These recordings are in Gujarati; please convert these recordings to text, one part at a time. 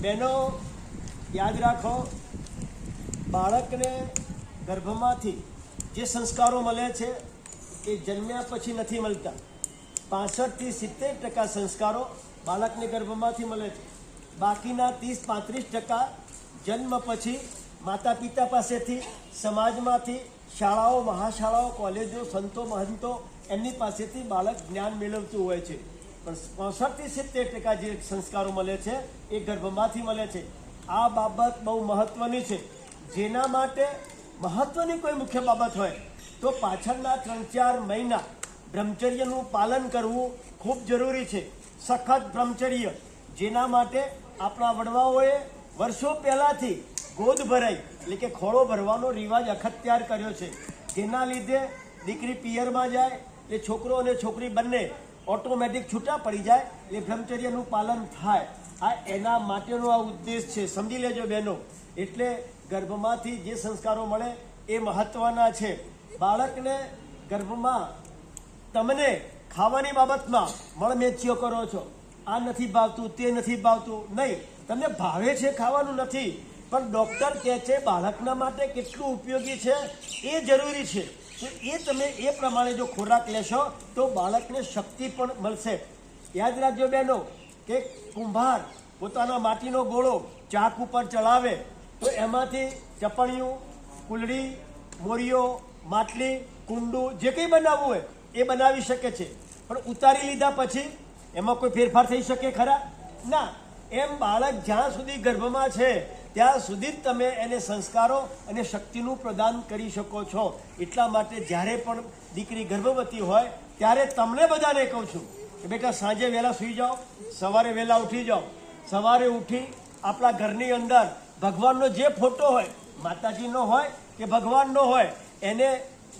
બહેનો, યાદ રાખો, બાળકને ગર્ભમાંથી જે સંસ્કારો મળે છે, એ જન્મ્યા પછી નથી મળતા. પાસઠથી સિત્તેર ટકા સંસ્કારો બાળકને ગર્ભમાંથી મળે છે. બાકીના ત્રીસ, પાંત્રીસ ટકા જન્મ પછી માતા પિતા પાસેથી, સમાજમાંથી, શાળાઓ, મહાશાળાઓ, કોલેજો, સંતો, મહંતો, એમની પાસેથી બાળક જ્ઞાન મેળવતું હોય છે. પણ પાસઠથી સિત્તેર ટકા જે સંસ્કારો મળે છે, એ ગર્ભમાંથી મળે છે. આ બાબત બહુ મહત્વની છે. જેના માટે મહત્વની કોઈ મુખ્ય બાબત હોય, તો પાછળના ત્રણ ચાર મહિના બ્રહ્મચર્યનું પાલન કરવું ખૂબ જરૂરી છે. સખત બ્રહ્મચર્ય, જેના માટે આપણા વડવાઓએ વર્ષો પહેલાંથી ગોદ ભરાઈ, એટલે કે ખોળો ભરવાનો રિવાજ અખત્યાર કર્યો છે. જેના લીધે દીકરી પિયરમાં જાય એ છોકરો અને છોકરી બંને ઓટોમેટિક છૂટા પડી જાય, એ બ્રહ્મચર્યનું પાલન થાય. આ એના માટેનો આ ઉદ્દેશ છે. સમજી લેજો બહેનો. એટલે ગર્ભમાંથી જે સંસ્કારો મળે, એ મહત્વના છે. બાળકને ગર્ભમાં તમને ખાવાની બાબતમાં મળમેચીઓ કરો છો. આ નથી ભાવતું, તે નથી ભાવતું. નહીં, તમને ભાવે છે ખાવાનું નથી. પણ ડૉક્ટર કહે છે, બાળકના માટે કેટલું ઉપયોગી છે? એ જરૂરી છે. તો એ તમે એ પ્રમાણે જો ખોરાક લેશો, તો બાળકને શક્તિ પણ મળશે. યાદ રાખજો બહેનો, કે કુંભાર પોતાના માટીનો ગોળો ચાક ઉપર ચડાવે, તો એમાંથી ચપણિયું કુલડી, મોરીઓ, માટલી, કુંડું જે કંઈ બનાવવું હોય, એ બનાવી શકે છે. પણ ઉતારી લીધા પછી એમાં કોઈ ફેરફાર થઈ શકે ખરા? ના. એમ બાળક જ્યાં સુધી ગર્ભમાં છે ત્યાં સુધી જ તમે એને સંસ્કારો અને શક્તિનું પ્રદાન કરી શકો છો. એટલા માટે જ્યારે પણ દીકરી ગર્ભવતી હોય, ત્યારે તમને બધાને કહું છું કે બેટા, સાંજે વહેલા સૂઈ જાઓ, સવારે વહેલા ઉઠી જાઓ. સવારે ઉઠી આપણા ઘરની અંદર ભગવાનનો જે ફોટો હોય, માતાજીનો હોય કે ભગવાનનો હોય, એને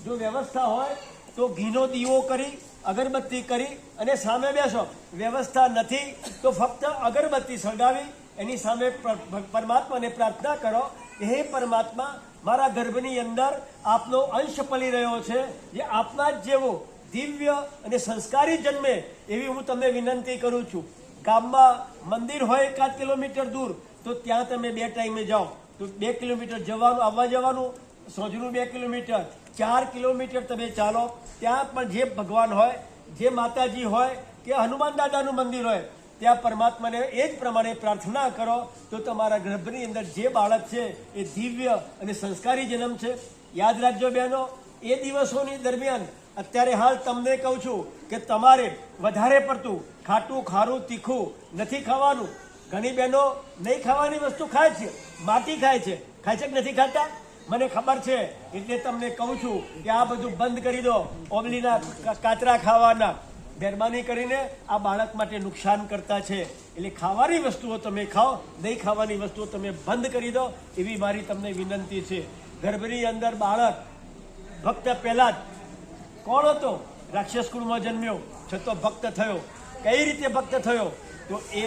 જો વ્યવસ્થા હોય, તો ઘીનો દીવો કરી, અગરબત્તી કરી અને સામે બેસો. વ્યવસ્થા નથી, તો ફક્ત અગરબત્તી સળગાવી એની સામે પરમાત્માને પ્રાર્થના કરો કે હે પરમાત્મા, મારા ગર્ભની અંદર આપનો અંશ પલી રહ્યો છે જે આપના જ જેવો દિવ્ય અને સંસ્કારી જન્મે એવી હું તમને વિનંતી કરું છું. ગામમાં મંદિર હોય એકાદ કિલોમીટર દૂર, તો ત્યાં તમે બે ટાઈમે જાઓ. તો બે કિલોમીટર જવાનું, આવવા જવાનું, સોજનું બે કિલોમીટર, ચાર કિલોમીટર તમે ચાલો. ત્યાં પણ જે ભગવાન હોય, જે માતાજી હોય, કે હનુમાન દાદાનું મંદિર હોય ત્યાં પરમાત્માને એ જ પ્રમાણે પ્રાર્થના કરો, તો તમારા ગર્ભની અંદર જે બાળક છે, એ દિવ્ય અને સંસ્કારી જન્મ છે. યાદ રાખજો બહેનો, એ દિવસોની દરમિયાન અત્યારે હાલ તમને કહું છું કે તમારે વધારે પડતું ખાટું, ખારું, તીખું નથી ખાવાનું. ઘણી બહેનો નહીં ખાવાની વસ્તુ ખાય છે, માટી ખાય છે. ખાય છે કે નથી ખાતા? મને ખબર છે, એટલે તમને કહું છું કે આ બધું બંધ કરી દો. ઓમલીના કાચરા ખાવાના. મહેરબાની કરીને આ બાળક માટે નુકસાન કરતા છે. એટલે ખાવાની વસ્તુઓ તમે ખાઓ, નહીં ખાવાની વસ્તુઓ તમે બંધ કરી દો, એવી મારી તમને વિનંતી છે. ગર્ભની અંદર બાળક ભક્ત પહેલાં જ કોણ હતો? રાક્ષસ કુળમાં જન્મ્યો, છતો ભક્ત થયો. કઈ રીતે ભક્ત થયો? તો એ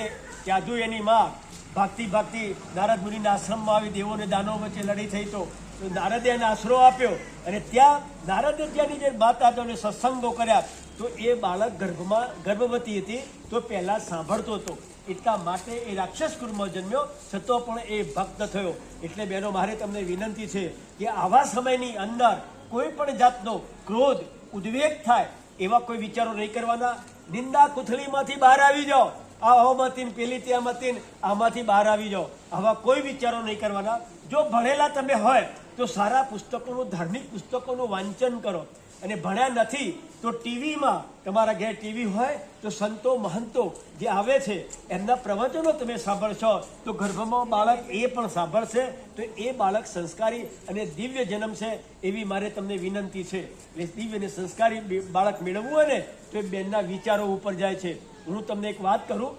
જાદુ એની માં ભાગતી ભાગતી નારદ મુનિના આશ્રમમાં આવી દેવોને દાનો વચ્ચે લડી થઈ તો નારદે એને આશરો આપ્યો. અને ત્યાં નારદે ત્યાંની જે માતા હતો સત્સંગો કર્યા. તો એ બાળક ગર્ભમાં, ગર્ભવતી હતી, તો પહેલાં સાંભળતો હતો. એટલા માટે એ રાક્ષસ કુળમાં જન્મ્યો, છતાં પણ એ ભક્ત થયો. એટલે બહેનો મારે તમને વિનંતી છે કે આવા સમયની અંદર કોઈ પણ જાતનો ક્રોધ, ઉદ્વેગ થાય, એવા કોઈ વિચારો નહીં કરવાના. નિંદા કુથળીમાંથી બહાર આવી જાઓ. આ હોમાંથી પેલી ત્યાંમાંથી આમાંથી બહાર આવી જાઓ. આવા કોઈ વિચારો નહીં કરવાના. જો ભણેલા તમે હોય, તો સારા પુસ્તકોનું, ધાર્મિક પુસ્તકોનું વાંચન કરો. અને ભણ્યા નથી, તો ટીવીમાં તમારા ઘેર ટીવી હોય, તો સંતો, મહંતો જે આવે છે, એમના પ્રવચનો તમે સાંભળશો. તો ગર્ભમાં બાળક એ પણ સાંભળશે, તો એ બાળક સંસ્કારી અને દિવ્ય જન્મ છે એવી મારે તમને વિનંતી છે. એટલે દિવ્ય અને સંસ્કારી બાળક મેળવવું હોય ને, તો એ બેનના વિચારો ઉપર જાય છે. હું તમને એક વાત કરું.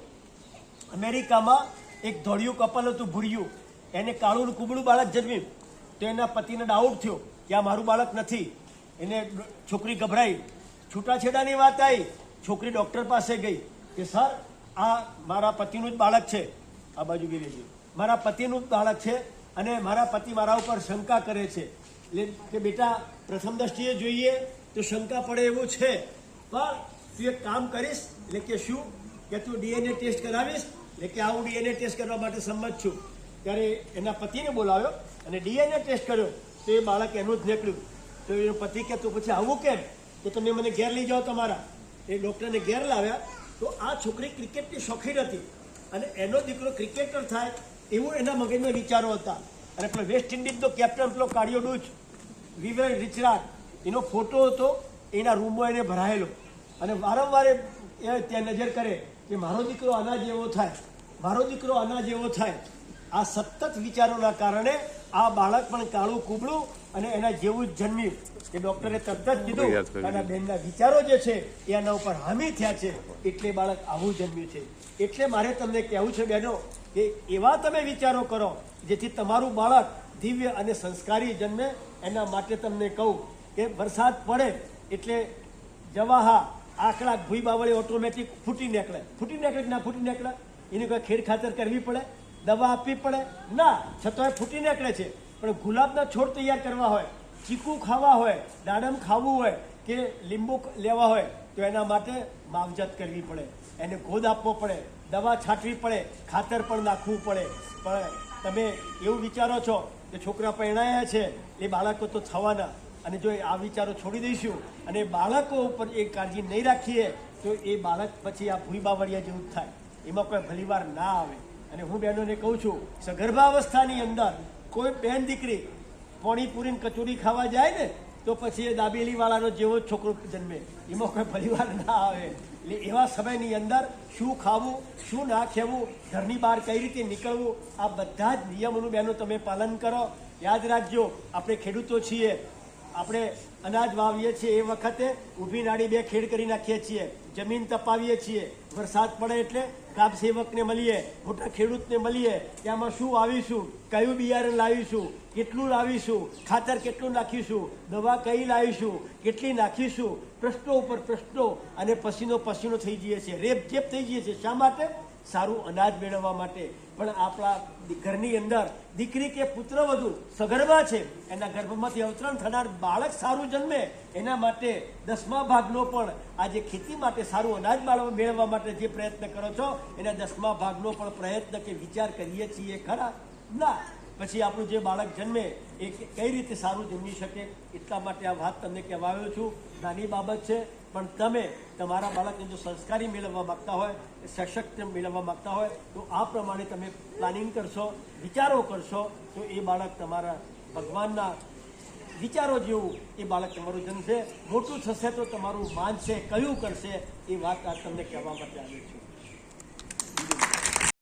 અમેરિકામાં એક ધોળિયું કપલ હતું ભૂર્યું. એને કાળું કુબળું બાળક જન્મ્યું. તો એના પતિને ડાઉટ થયો કે આ મારું બાળક નથી. એને છોકરી ગભરાઈ. છૂટાછેડાની વાત આવી છોકરી ડૉક્ટર પાસે ગઈ કે, સર, આ મારા પતિનું જ બાળક છે. આ બાજુ ગઈ મારા પતિનું જ બાળક છે અને મારા પતિ મારા ઉપર શંકા કરે છે. એટલે કે, બેટા, પ્રથમ દ્રષ્ટિએ જોઈએ તો શંકા પડે એવું છે. પણ તું એક કામ કરીશ, એટલે કે શું? કે તું ડીએનએ ટેસ્ટ કરાવીશ, એટલે કે હું ડીએનએ ટેસ્ટ કરવા માટે સંમત છું. ત્યારે એના પતિને બોલાવ્યો અને ડીએનએ ટેસ્ટ કર્યો. તો એ બાળક એનું જ નીકળ્યું. તો એનો પતિ કે તું પછી આવું કેમ? તો તમે મને ઘેર લઈ જાઓ તમારા. એ ડૉક્ટરને ઘેર લાવ્યા. તો આ છોકરી ક્રિકેટની શોખીન હતી. અને એનો દીકરો ક્રિકેટર થાય એવું એના મગજમાં વિચારો હતા. અને પેલો વેસ્ટ ઇન્ડિઝનો કેપ્ટન પેલો કાળિયો ડૂચ વિવેલ રિચરાજ એનો ફોટો હતો, એના રૂમમાં એને ભરાયેલો. અને વારંવાર એ ત્યાં નજર કરે કે મારો દીકરો આના જેવો થાય, મારો દીકરો આના જેવો થાય. આ સતત વિચારોના કારણે આ બાળક પણ કાળું કુબળું અને એના જેવું જ જન્મ્યું. કે ડૉક્ટરે તરત જ કીધું આના બેનના વિચારો જે છે એ એના ઉપર હામી થયા છે. એટલે બાળક આવું જન્મ્યું છે. એટલે મારે તમને કહેવું છે બહેનો કે એવા તમે વિચારો કરો જેથી તમારું બાળક દિવ્ય અને સંસ્કારી જન્મે. એના માટે તમને કહું કે વરસાદ પડે એટલે જવાહા આકડા ભૂઈ બાવળી ઓટોમેટિક ફૂટી નીકળે. ફૂટી નીકળે કે ના ફૂટી નીકળે? એની કોઈ ખેડ ખાતર કરવી પડે? દવા આપવી પડે? ના છતાંય ફૂટી નીકળે છે. પણ ગુલાબના છોડ તૈયાર કરવા હોય, ચીકુ ખાવા હોય, દાડમ ખાવું હોય કે લીંબુ લેવા હોય, તો એના માટે માવજત કરવી પડે. એને ગોદ આપવો પડે, દવા છાંટવી પડે, ખાતર પણ નાખવું પડે. પણ તમે એવું વિચારો છો કે છોકરા પરણાયા છે, એ બાળકો તો થવાના અને જો આ વિચારો છોડી દઈશું અને બાળકો ઉપર એ કાળજી નહીં રાખીએ, તો એ બાળક પછી આ ભૂઈ બાવળિયા જેવું થાય. એમાં કોઈ ભલીવાર ના આવે. અને હું બહેનોને કહું છું, સગર્ભાવસ્થાની અંદર કોઈ બેન દીકરી પોણી પૂરીને કચોરી ખાવા જાય ને, તો પછી એ દાબેલીવાળાનો જેવો છોકરો જન્મે. એમાં કોઈ પરિવાર ના આવે. એટલે એવા સમયની અંદર શું ખાવું, શું ના ખેવું, ઘરની બહાર કઈ રીતે નીકળવું, આ બધા જ નિયમોનું બહેનો તમે પાલન કરો. યાદ રાખજો, આપણે ખેડૂતો છીએ. આપણે અનાજ વાવીએ છીએ એ વખતે. ઊભી નાડી બે ખેડ કરી નાખીએ છીએ. જમીન તપાવીએ છીએ. વરસાદ પડે એટલે ગામ સેવકને મળીએ, મોટા ખેડૂતને મળીએ, કે આમાં શું વાવીશું, કયું બિયારણ લાવીશું, કેટલું લાવીશું, ખાતર કેટલું નાખીશું, દવા કઈ લાવીશું, કેટલી નાખીશું, પ્રશ્નો ઉપર પ્રશ્નો, અને પસીનો પસીનો થઈ જઈએ છીએ રેપ જેપ થઈ જઈએ છીએ. શા માટે? સારું અનાજ મેળવવા માટે. પણ આપણા ઘરની અંદર દીકરી કે પુત્ર વધુ સગર્ભા છે, એના ગર્ભમાંથી અવતરણ થનાર બાળક સારું જન્મે, એના માટે દસમા ભાગનો પણ આજે ખેતી માટે સારું અનાજ મેળવવા માટે જે પ્રયત્ન કરો છો, એના દસમા ભાગનો પણ પ્રયત્ન કે વિચાર કરીએ છીએ ખરા? ના. પછી આપણું જે બાળક જન્મે, એ કઈ રીતે સારું જન્મી શકે? એટલા માટે આ વાત તમને કહેવા આવ્યો છું. નાની બાબત છે પણ તમે તમારા બાળકને જો સંસ્કારી મેળવવા માંગતા હોય, સશક્ત મેળવવા માંગતા હોય, તો આ પ્રમાણે તમે પ્લાનિંગ કરશો, વિચારો કરશો, તો એ બાળક તમારા ભગવાનના વિચારો જેવું એ બાળક તમારું જન્મશે મોટું થશે તો તમારું માનશે, કયું કરશે, એ વાત આ તમને કહેવા માટે આવી છું.